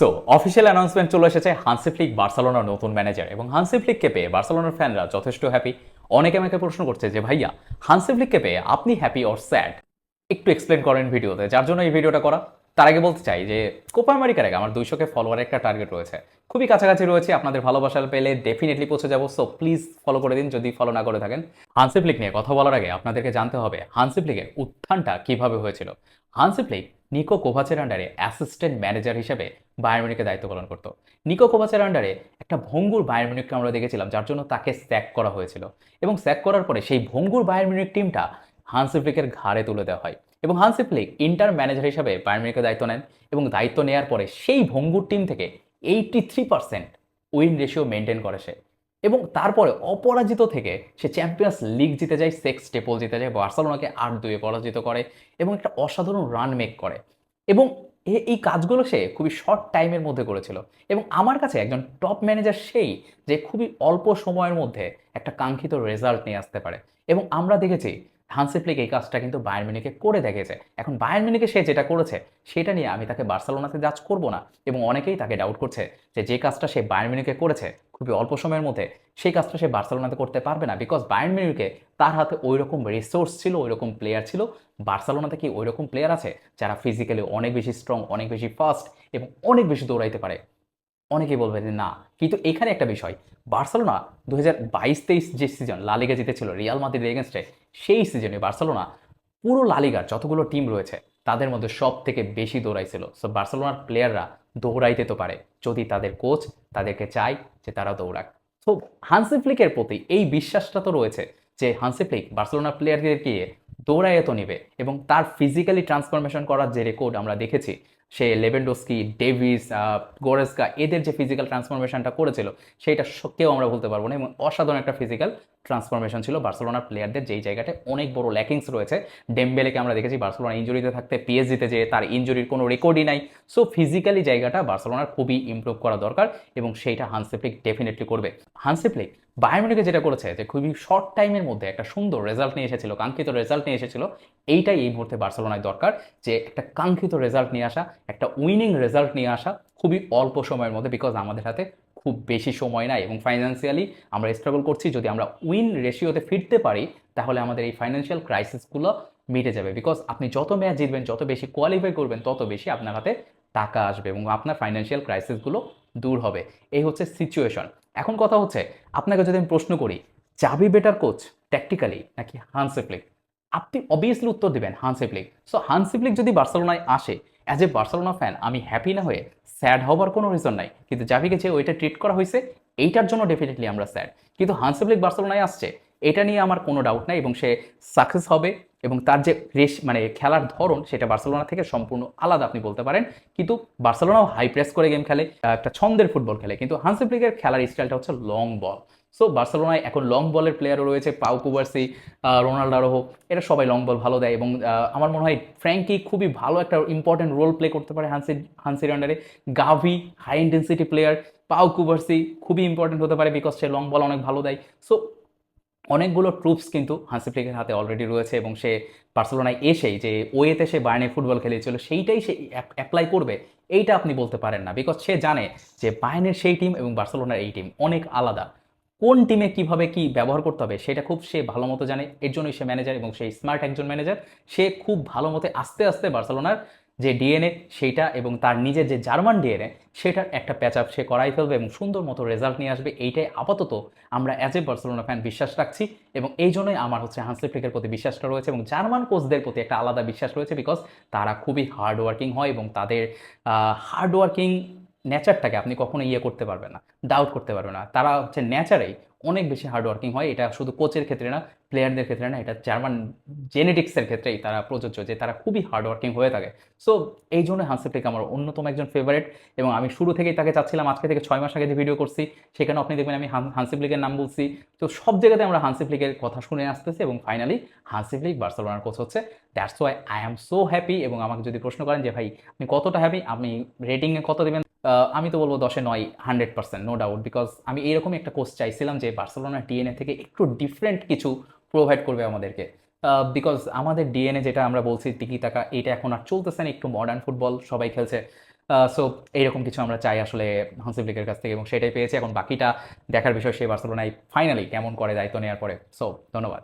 So official announcement চলে এসেছে Hansi Flick বার্সেলোনার নতুন ম্যানেজার এবং হানসি ফ্লিককে পেয়ে বার্সেলোনার ফ্যানরা যথেষ্ট হ্যাপি অনেকে আমাকে প্রশ্ন করছে যে, ভাইয়া হানসি ফ্লিককে পেয়ে আপনি হ্যাপি অর স্যাড একটু এক্সপ্লেন করেন ভিডিওতে, যার জন্য এই ভিডিওটা করা। তার আগে বলতে চাই যে কোপা আমেরিকার আগে আমার দুইশোকে ফলোয়ারের একটা টার্গেট রয়েছে। খুবই কাছাকাছি রয়েছে, আপনাদের ভালোবাসার পেলে ডেফিনেটলি পৌঁছে যাব সো প্লিজ ফলো করে দিন, যদি ফলো না করে থাকেন। হানসিপ্লিক নিয়ে কথা বলার আগে আপনাদেরকে জানতে হবে হানসিপ্লিকের উত্থানটা কীভাবে হয়েছিল? হানসিপ্লিক নিকো কোভাচের আন্ডারে অ্যাসিস্ট্যান্ট ম্যানেজার হিসেবে বায়ারমিনিকে দায়িত্ব পালন করত। নিকো কোভাচের আন্ডারে একটা ভঙ্গুর বায়ারমিনিককে আমরা দেখেছিলাম, যার জন্য তাকে স্যাক করা হয়েছিল। এবং স্যাক করার পরে সেই ভঙ্গুর বায়ারমিনিক টিমটা হানসিপ্লিকের ঘাড়ে তুলে দেওয়া হয়। এবং হানসি ফ্লিক ইন্টার ম্যানেজার হিসাবে বায়ারমিনিকের দায়িত্ব নেন এবং দায়িত্ব নেওয়ার পরে সেই ভঙ্গুর টিম থেকে eighty three percent win ratio maintain করে সে। এবং তারপরে অপরাজিত থেকে সে চ্যাম্পিয়ন্স লিগ জিতে যায় সেক্স টেপল জিতে যায়, বার্সেলোনাকে আট দুয়ে পরাজিত করে এবং একটা অসাধারণ রান মেক করে। এবং এই কাজগুলো সে খুবই শর্ট টাইমের মধ্যে করেছিল। এবং আমার কাছে একজন টপ ম্যানেজার সেই যে খুবই অল্প সময়ের মধ্যে একটা কাঙ্ক্ষিত রেজাল্ট নিয়ে আসতে পারে। এবং আমরা দেখেছি হানসিপ্লিক এই কাজটা কিন্তু বায়ার মিনিকে করে দেখেছে। এখন বায়ার মিনিকে সে যেটা করেছে, সেটা নিয়ে আমি তাকে বার্সেলোনাতে জাজ করব না এবং অনেকেই তাকে ডাউট করছে যে যে কাজটা সে বায়ার মিনিকে করেছে খুবই অল্প সময়ের মধ্যে, সেই কাজটা সে বার্সেলোনাতে করতে পারবে না। বিকজ বায়ার মিনিকে তার হাতে ওই রকম রিসোর্স ছিল ওই রকম প্লেয়ার ছিল বার্সেলোনাতে কি ওই রকম প্লেয়ার আছে যারা ফিজিক্যালি অনেক বেশি স্ট্রং অনেক বেশি ফাস্ট এবং অনেক বেশি দৌড়াইতে পারে? অনেকেই বলবে যে না, কিন্তু এখানে একটা বিষয়। বার্সেলোনা দু হাজার বাইশ তেইশ যে সিজন লালিগা জিতেছিল রিয়াল মাদ্রিদ এগেনস্টে সেই সিজনে বার্সেলোনা পুরো লালিগার যতগুলো টিম রয়েছে, তাদের মধ্যে সব থেকে বেশি দৌড়াইছিল। সো বার্সেলোনার প্লেয়াররা দৌড়াইতে তো পারে। যদি তাদের কোচ তাদেরকে চায় যে তারা দৌড়াক। সো হানসি ফ্লিকের প্রতি এই বিশ্বাসটা তো রয়েছে যে হানসি ফ্লিক বার্সেলোনার প্লেয়ারদেরকে দৌড়াইয়ে তো নেবে এবং তার ফিজিক্যালি ট্রান্সফরমেশন করার যে রেকর্ড আমরা দেখেছি সে লেভেন্ডোস্কি, ডেভিস গোরেস্কা এদের যে ফিজিক্যাল ট্রান্সফরমেশনটা করেছিল, সেইটা কেউ আমরা বলতে পারব না। এবং অসাধারণ একটা ফিজিক্যাল ট্রান্সফরমেশন ছিল বার্সেলোনার প্লেয়ারদের যেই জায়গাটায় অনেক বড় ল্যাকিংস রয়েছে। ডেমবেলেকে আমরা দেখেছি বার্সেলোনা ইঞ্জুরিতে থাকতে পিএসজিতে যে তার ইঞ্জুরির কোনো রেকর্ডই নাই। সো ফিজিক্যালি জায়গাটা বার্সেলোনার খুবই ইমপ্রুভ করা দরকার এবং সেইটা হানসেপ্লিক ডেফিনেটলি করবে। হানসেপ্লিক বায়োমিনিকে যেটা করেছে, যে খুবই শর্ট টাইমের মধ্যে একটা সুন্দর রেজাল্ট নিয়ে এসেছিল, কাঙ্ক্ষিত রেজাল্ট নিয়ে এসেছিল, এইটাই এই মুহূর্তে বার্সেলোনায় দরকার, যে একটা কাঙ্ক্ষিত রেজাল্ট নিয়ে আসা একটা উইনিং রেজাল্ট নিয়ে আসা খুবই অল্প সময়ের মধ্যে বিকজ আমাদের হাতে খুব বেশি সময় নাই এবং ফাইন্যান্সিয়ালি আমরা স্ট্রাগল করছি। যদি আমরা উইন রেশিওতে ফিরতে পারি, তাহলে আমাদের এই ফাইন্যান্সিয়াল ক্রাইসিসগুলো মিটে যাবে। বিকজ আপনি যত ম্যাচ জিতবেন, যত বেশি কোয়ালিফাই করবেন, তত বেশি আপনার হাতে টাকা আসবে এবং আপনার ফাইন্যান্সিয়াল ক্রাইসিসগুলো দূর হবে। এই হচ্ছে সিচুয়েশন এখন কথা হচ্ছে, আপনাকে যদি আমি প্রশ্ন করি, চাবি বেটার কোচ ট্যাকটিক্যালি নাকি হানসেফ্লিক আপনি অবভিয়াসলি উত্তর দিবেন হানসেফ্লিক সো হানসেফ্লিক যদি বার্সেলোনায় আসে অ্যাজ এ বার্সেলোনা ফ্যান আমি হ্যাপি না হয়ে স্যাড হবার কোনো রিজন নাই। কিন্তু জাভিকে যে ওইটা ট্রিট করা হয়েছে, এইটার জন্য ডেফিনেটলি আমরা স্যাড কিন্তু হানসেফ্লিক বার্সেলোনায় আসছে, এটা নিয়ে আমার কোনো ডাউট নাই এবং সে সাকসেস হবে এবং তার যে রেস মানে খেলার ধরন, সেটা বার্সেলোনা থেকে সম্পূর্ণ আলাদা আপনি বলতে পারেন। কিন্তু বার্সেলোনাও হাই প্রেস করে গেম খেলে একটা ছন্দের ফুটবল খেলে। কিন্তু হানসেফ্লিকের খেলার স্টাইলটা হচ্ছে লং বল সো বার্সেলোনায় এখন লং বলের প্লেয়ারও রয়েছে পাউ কুবার্সি রোনাল্ডারোহ এরা সবাই লং বল ভালো দেয় এবং আমার মনে হয় ফ্র্যাঙ্কি খুবই ভালো একটা ইম্পর্টেন্ট রোল প্লে করতে পারে হানসি হানসির আন্ডারে Gavi high intensity player Pau Cubarsi খুবই ইম্পর্টেন্ট হতে পারে বিকজ সে লং বল অনেক ভালো দেয়। সো অনেকগুলো ট্রুপস কিন্তু হানসি ফ্লিকের হাতে অলরেডি রয়েছে এবং সে বার্সেলোনায় এসেই যে ওয়েতে সে বায়ার্নে ফুটবল খেলেছিল, সেইটাই সে অ্যাপ্লাই করবে। এইটা আপনি বলতে পারেন না বিকজ সে জানে যে বায়নের সেই টিম এবং বার্সেলোনার এই টিম অনেক আলাদা। কোন টিমে কীভাবে কি ব্যবহার করতে হবে সেটা খুব সে ভালো মতো জানে। এর জন্যই সে ম্যানেজার এবং সেই স্মার্ট একজন ম্যানেজার সে খুব ভালো মতো আস্তে আস্তে বার্সেলোনার যে ডিএনএ সেইটা এবং তার নিজের যে জার্মান ডিএনএ সেটার একটা প্যাচ আপ সে করাই ফেলবে এবং সুন্দর মতো রেজাল্ট নিয়ে আসবে। এইটাই আপাতত আমরা অ্যাজ এ বার্সেলোনা ফ্যান বিশ্বাস রাখছি এবং এই জন্যই আমার হচ্ছে হান্সলি ফ্লিকের প্রতি বিশ্বাসটা রয়েছে এবং জার্মান কোচদের প্রতি একটা আলাদা বিশ্বাস রয়েছে বিকজ তারা খুবই হার্ড ওয়ার্কিং হয় এবং তাদের হার্ড ওয়ার্কিং নেচারটাকে আপনি কখনো ইয়ে করতে পারবেন না ডাউট করতে পারবেন না। তারা হচ্ছে নেচারেই অনেক বেশি হার্ড ওয়ার্কিং হয়, এটা শুধু কোচের ক্ষেত্রে না প্লেয়ারদের ক্ষেত্রে না, এটা জার্মান জেনেটিক্সের ক্ষেত্রেই তারা প্রযোজ্য যে তারা খুবই হার্ড ওয়ার্কিং হয়ে থাকে। সো এই জন্য হানসেপ্লিক আমার অন্যতম একজন ফেভারিট এবং আমি শুরু থেকেই তাকে চাচ্ছিলাম, আজকে থেকে ছয় মাস আগে যে ভিডিও করছি সেখানে আপনি দেখবেন আমি হানসিপ্লিকের নাম বলছি। তো সব জায়গাতে আমরা হানসিপ্লিকের কথা শুনে আসতেছি এবং ফাইনালি হানসিপ্লিক বার্সেলোনার কোচ হচ্ছে। That's why I am so happy এবং আমাকে যদি প্রশ্ন করেন যে, ভাই, আপনি কতটা হ্যাপি আপনি রেটিংয়ে কত দেবেন? আমি তো বলব দশে নয় hundred percent no doubt because আমি এরকমই একটা কোচ চাইছিলাম যে বার্সেলোনা ডিএনএ থেকে একটু ডিফারেন্ট কিছু প্রোভাইড করবে আমাদেরকে। বিকজ আমাদের ডিএনএ যেটা আমরা বলছি টিকি টাকা, এটা এখন আর চলতেছে না, একটু মডার্ন ফুটবল সবাই খেলছে। সো এইরকম কিছু আমরা চাই আসলে হান্সি ফ্লিকের কাছ থেকে, এবং সেটাই পেয়েছি। এখন বাকিটা দেখার বিষয় সেই বার্সেলোনায় ফাইনালি কেমন করে দায়িত্ব নেওয়ার পরে। সো ধন্যবাদ।